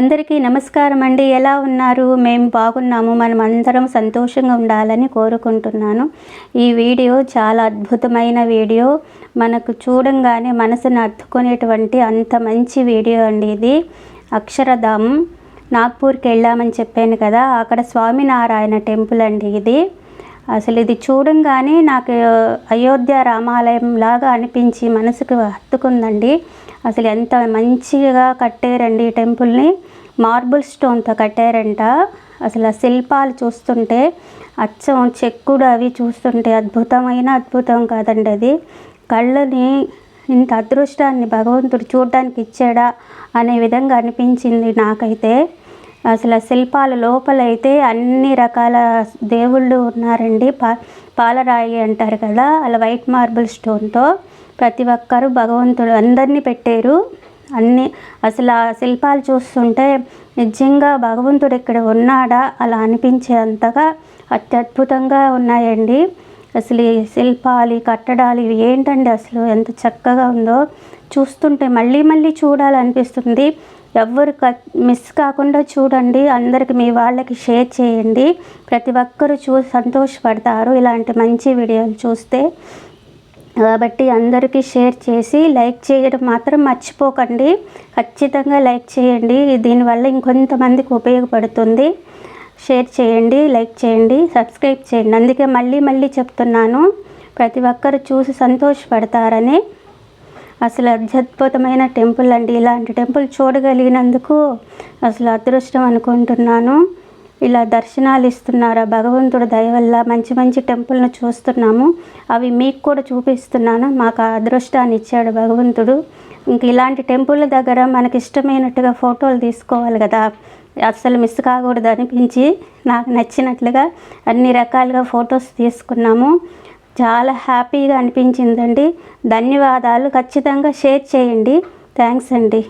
అందరికీ నమస్కారం అండి. ఎలా ఉన్నారు? మేము బాగున్నాము. మనం అందరం సంతోషంగా ఉండాలని కోరుకుంటున్నాను. ఈ వీడియో చాలా అద్భుతమైన వీడియో. మనకు చూడంగానే మనసును అద్దుకునేటువంటి అంత మంచి వీడియో అండి ఇది. అక్షరధామం నాగ్పూర్కి వెళ్ళామని చెప్పాను కదా. అక్కడ స్వామినారాయణ టెంపుల్ అండి ఇది. అసలు ఇది చూడంగానే నాకు అయోధ్య రామాలయం లాగా అనిపించి మనసుకు హత్తుకుందండి. అసలు ఎంత మంచిగా కట్టారండి ఈ టెంపుల్ని. మార్బుల్ స్టోన్తో కట్టారంట. అసలు ఆ శిల్పాలు చూస్తుంటే అచ్చం చెక్కుడు అవి చూస్తుంటే అద్భుతమైన అద్భుతం కాదండి అది. కళ్ళని ఇంత అదృష్టాన్ని భగవంతుడు చూడడానికి ఇచ్చాడా అనే విధంగా అనిపించింది నాకైతే. అసలు ఆ శిల్పాల లోపలైతే అన్ని రకాల దేవుళ్ళు ఉన్నారండి. పా పాలరాయి అంటారు కదా అలా వైట్ మార్బుల్ స్టోన్తో ప్రతి ఒక్కరు భగవంతుడు అందరినీ పెట్టారు. అన్ని అసలు ఆ శిల్పాలు చూస్తుంటే నిజంగా భగవంతుడు ఇక్కడ ఉన్నాడా అలా అనిపించే అంతగా అత్యద్భుతంగా ఉన్నాయండి. అసలు ఈ శిల్పాలు ఈ కట్టడాలు ఇవి ఏంటండి అసలు? ఎంత చక్కగా ఉందో చూస్తుంటే మళ్ళీ మళ్ళీ చూడాలనిపిస్తుంది. ఎవ్వరు మిస్ కాకుండా చూడండి అందరికి మీ వాళ్ళకి షేర్ చేయండి. ప్రతి ఒక్కరు చూ సంతోషపడతారు. ఇలాంటి మంచి వీడియోలు చూస్తే కాబట్టి అందరికీ షేర్ చేసి లైక్ చేయడం మాత్రం మర్చిపోకండి. ఖచ్చితంగా లైక్ చేయండి. దీనివల్ల ఇంకొంతమందికి ఉపయోగపడుతుంది. షేర్ చేయండి లైక్ చేయండి సబ్స్క్రైబ్ చేయండి. అందుకే మళ్ళీ మళ్ళీ చెప్తున్నాను. ప్రతి ఒక్కరు చూసి సంతోషపడతారని. అసలు అత్యద్భుతమైన టెంపుల్ అండి. ఇలాంటి టెంపుల్ చూడగలిగినందుకు అసలు అదృష్టం అనుకుంటున్నాను. ఇలా దర్శనాలు ఇస్తున్నారు. భగవంతుడు దయ వల్ల మంచి మంచి టెంపుల్ను చూస్తున్నాము. అవి మీకు కూడా చూపిస్తున్నాను. మాకు అదృష్టాన్ని ఇచ్చాడు భగవంతుడు. ఇంక ఇలాంటి టెంపుల్ దగ్గర మనకి ఇష్టమైనట్టుగా ఫోటోలు తీసుకోవాలి కదా. అస్సలు మిస్ కాకూడదు అనిపించి నాకు నచ్చినట్లుగా అన్ని రకాలుగా ఫొటోస్ తీసుకున్నాము. చాలా హ్యాపీగా అనిపించిందండి. ధన్యవాదాలు. ఖచ్చితంగా షేర్ చేయండి. థ్యాంక్స్ అండి.